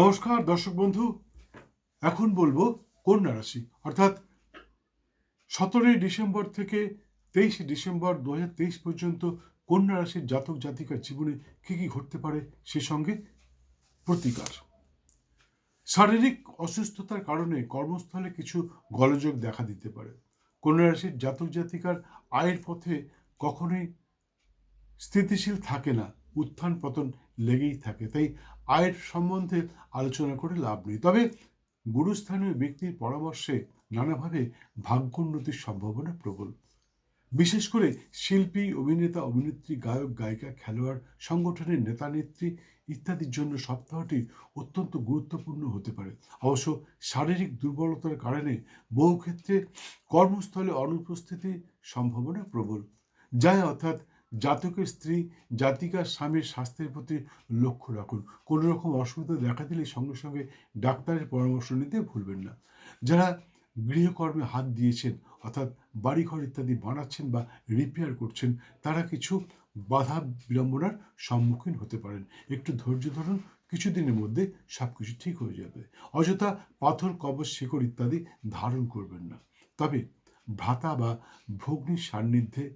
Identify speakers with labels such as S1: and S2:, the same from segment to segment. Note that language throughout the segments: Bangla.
S1: নমস্কার, দর্শক বন্ধু। এখন বলব কন্যা রাশি, অর্থাৎ সতেরোই ডিসেম্বর থেকে তেইশে ডিসেম্বর দুহাজার তেইশ পর্যন্ত কন্যা রাশির জাতক জাতিকার জীবনে কী কী ঘটতে পারে সে সঙ্গে প্রতিকার। শারীরিক অসুস্থতার কারণে কর্মস্থলে কিছু গলযোগ দেখা দিতে পারে। কন্যা রাশির জাতক জাতিকার আয়ের পথে কখনোই স্থিতিশীল থাকে না। উত্থান পতন লেগেই থাকে। তাই আয়ের সম্বন্ধে আলোচনা করে লাভ নেই। তবে গুরুস্থানীয় ব্যক্তির পরামর্শে নানাভাবে ভাগ্যোন্নতির সম্ভাবনা প্রবল। বিশেষ করে শিল্পী, অভিনেতা, অভিনেত্রী, গায়ক, গায়িকা, খেলোয়াড়, সংগঠনের নেতা, নেত্রী ইত্যাদির জন্য সপ্তাহটি অত্যন্ত গুরুত্বপূর্ণ হতে পারে। অবশ্য শারীরিক দুর্বলতার কারণে বহু ক্ষেত্রে কর্মস্থলে অনুপস্থিতির সম্ভাবনা প্রবল। যায় অর্থাৎ জাতকের স্ত্রী জাতিকার স্বামীর স্বাস্থ্যের প্রতি লক্ষ্য রাখুন। কোনো রকম অসুবিধা দেখা দিলে সঙ্গে সঙ্গে ডাক্তারের পরামর্শ নিতে ভুলবেন না। যারা গৃহকর্মে হাত দিয়েছেন, অর্থাৎ বাড়িঘর ইত্যাদি বানাচ্ছেন বা রিপেয়ার করছেন, তারা কিছু বাধা বিড়ম্বনার সম্মুখীন হতে পারেন। একটু ধৈর্য ধরুন, কিছুদিনের মধ্যে সব কিছু ঠিক হয়ে যাবে। অযথা পাথর, কবচ, শিকড় ইত্যাদি ধারণ করবেন না। তবে ভ্রাতা বা ভগ্নির সান্নিধ্যে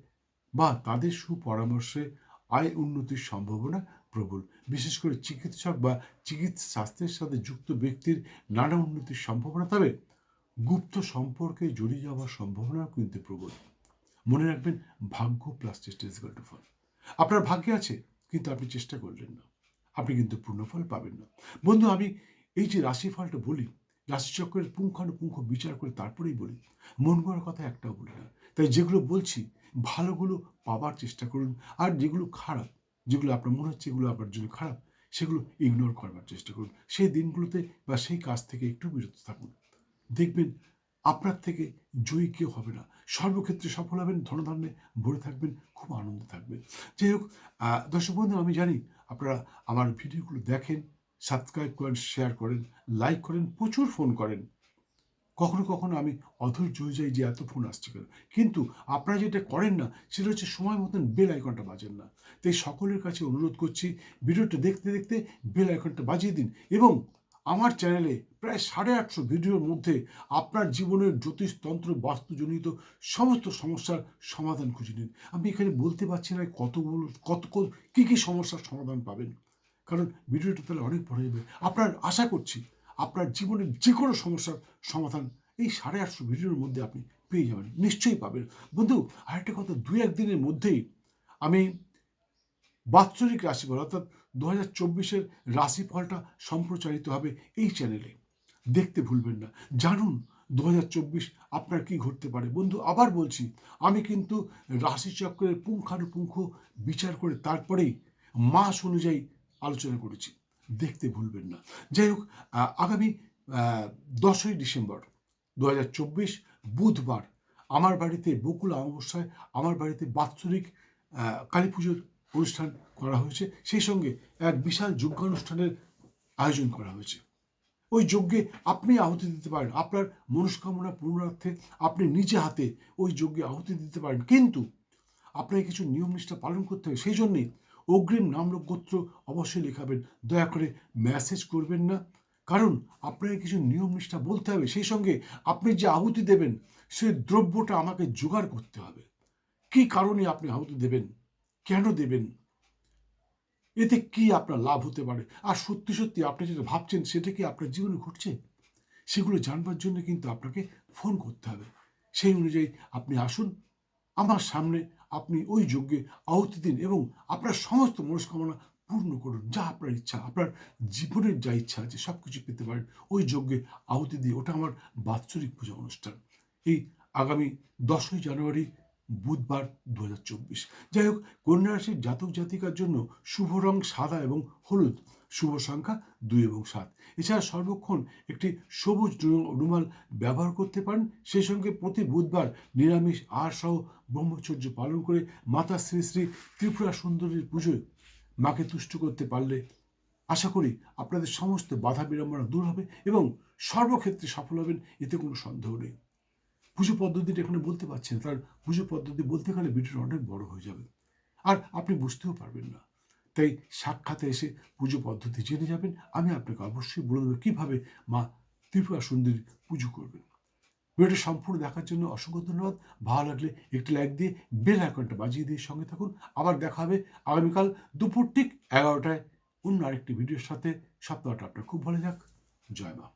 S1: বা তাদের সুপরামর্শে আয় উন্নতির সম্ভাবনা প্রবল। বিশেষ করে চিকিৎসক বা চিকিৎসা স্বাস্থ্যের সাথে যুক্ত ব্যক্তির নানা উন্নতির সম্ভাবনা তবে গুপ্ত সম্পর্কে জড়িয়ে যাওয়ার সম্ভাবনাও কিন্তু প্রবল। মনে রাখবেন, ভাগ্য প্লাস চেষ্টা ইজ টু ফল আপনার ভাগ্যে আছে, কিন্তু আপনি চেষ্টা করলেন না। আপনি কিন্তু পূর্ণফল পাবেন না। বন্ধু, আমি এই যে রাশিফলটা বলি রাশিচক্রের পুঙ্খানুপুঙ্খ বিচার করে তারপরেই বলি। মন করার কথা একটাও বলি না। তাই যেগুলো বলছি, ভালোগুলো পাবার চেষ্টা করুন। আর যেগুলো খারাপ, যেগুলো আপনার মনে হচ্ছে এগুলো আপনার জন্য খারাপ, সেগুলো ইগনোর করবার চেষ্টা করুন। সেই দিনগুলোতে বা সেই কাজ থেকে একটু বিরত থাকুন। দেখবেন আপনার থেকে জয়ী কেউ হবে না। সর্বক্ষেত্রে সফল হবেন, ধনধান্যে ভরে থাকবেন, খুব আনন্দে থাকবেন। যাই হোক দর্শক বন্ধু, আমি জানি আপনারা আমার ভিডিওগুলো দেখেন সাবস্ক্রাইব করেন শেয়ার করেন লাইক করেন, প্রচুর ফোন করেন। কখনো কখনো আমি অধৈর্য হয়ে যাই যে এত ফোন আসছে কেন? কিন্তু আপনারা যেটা করেন না, সেটা হচ্ছে সময় মতন বেল আইকনটা বাজেন না। তাই সকলের কাছে অনুরোধ করছি, ভিডিওটা দেখতে দেখতে বেল আইকনটা বাজিয়ে দিন এবং আমার চ্যানেলে প্রায় সাড়ে আটশো ভিডিওর মধ্যে আপনার জীবনের জ্যোতিষতন্ত্র বাস্তুজনিত সমস্ত সমস্যার সমাধান খুঁজে নিন। আমি এখানে বলতে পারছি না কতগুলো, কত, কত- কী কী সমস্যার সমাধান পাবেন। কারণ ভিডিওটা তাহলে অনেক বড় যাবে। আপনার আশা করছি আপনার জীবনের যে কোনো সমস্যার সমাধান এই সাড়ে আটশো ভিডিওর মধ্যে আপনি পেয়ে যাবেন। নিশ্চয়ই পাবেন। বন্ধু, আরেকটা কথা দু একদিনের মধ্যেই আমি বাৎসরিক রাশিফল, অর্থাৎ দু হাজার চব্বিশের রাশিফলটা সম্প্রচারিত হবে এই চ্যানেলে দেখতে ভুলবেন না। জানুন দু হাজার চব্বিশ আপনার কি ঘটতে পারে। বন্ধু, আবার বলছি, আমি কিন্তু রাশিচক্রের পুঙ্খানুপুঙ্খ বিচার করে তারপরেই মাস অনুযায়ী আলোচনা করেছি। দেখতে ভুলবেন না। যাই হোক আগামী দশই ডিসেম্বর দু হাজার চব্বিশ বুধবার আমার বাড়িতে বকুল অমাবস্যায় আমার বাড়িতে বাৎসরিক কালী পুজোর অনুষ্ঠান করা হয়েছে। সেই সঙ্গে এক বিশাল যজ্ঞানুষ্ঠানের আয়োজন করা হয়েছে। ওই যজ্ঞে আপনি আহুতি দিতে পারেন। আপনার মনস্কামনা পূর্ণার্থে আপনি নিজে হাতে ওই যজ্ঞে আহুতি দিতে পারেন। কিন্তু আপনাকে কিছু নিয়ম নিষ্ঠা পালন করতে হবে। সেই জন্যেই অগ্রিম নাম গোত্র অবশ্যই লেখাবেন। দয়া করে মেসেজ করবেন না। কারণ আপনাকে কিছু নিয়ম নিষ্ঠা বলতে হবে। সেই সঙ্গে আপনি যে আহুতি দেবেন, সেই দ্রব্যটা আমাকে জোগাড় করতে হবে। কি কারণে আপনি আহুতি দেবেন? কেন দেবেন? এতে কি আপনার লাভ হতে পারে? আর সত্যি সত্যি আপনি যেটা ভাবছেন, সেটা কি আপনার জীবনে ঘটছে? সেগুলো জানবার জন্য কিন্তু আপনাকে ফোন করতে হবে। সেই অনুযায়ী আপনি আসুন। আমার সামনে আপনি ওই যজ্ঞে আহুতি দিন এবং আপনার সমস্ত মনস্কামনা পূর্ণ করুন। যা আপনার ইচ্ছা, আপনার জীবনের যা ইচ্ছা আছে সব কিছু পেতে পারেন ওই যজ্ঞে আহুতি দিয়ে। ওটা আমার বাৎসরিক পূজা অনুষ্ঠান। এই আগামী দশই জানুয়ারি, বুধবার দু হাজার চব্বিশ। যাই হোক কন্যা রাশির জাতক জাতিকার জন্য শুভ রং সাদা এবং হলুদ। শুভ সংখ্যা দুই এবং সাত। এছাড়া সর্বক্ষণ একটি সবুজ রুমাল ব্যবহার করতে পারেন। সেই সঙ্গে প্রতি বুধবার নিরামিষ আর সহ ব্রহ্মচর্য পালন করে মাতা শ্রী শ্রী ত্রিপুরা সুন্দরীর পুজোয় মাকে তুষ্ট করতে পারলে আশা করি আপনাদের সমস্ত বাধা বিড়ম্বনা দূর হবে এবং সর্বক্ষেত্রে সফল হবেন, এতে কোনো সন্দেহ নেই। পুজো পদ্ধতিটা এখানে বলতে পারছেন তার পুজো পদ্ধতি বলতে গেলে ভিডিওটা অনেক বড় হয়ে যাবে। আর আপনি বুঝতেও পারবেন না। তাই সাক্ষাতে এসে পুজো পদ্ধতি জেনে যাবেন। আমি আপনাকে অবশ্যই বলে দেবো কীভাবে মা ত্রিপুরা সুন্দরী পুজো করবেন। ভিডিওটি সম্পূর্ণ দেখার জন্য অসংখ্য ধন্যবাদ। ভালো লাগলে একটি লাইক দিয়ে বেল আইকনটা বাজিয়ে দিয়ে সঙ্গে থাকুন। আবার দেখা হবে আগামীকাল দুপুর ঠিক এগারোটায় অন্য আরেকটি ভিডিওর সাথে। সপ্তাহটা আপনার খুব ভালো যাক। জয় মা।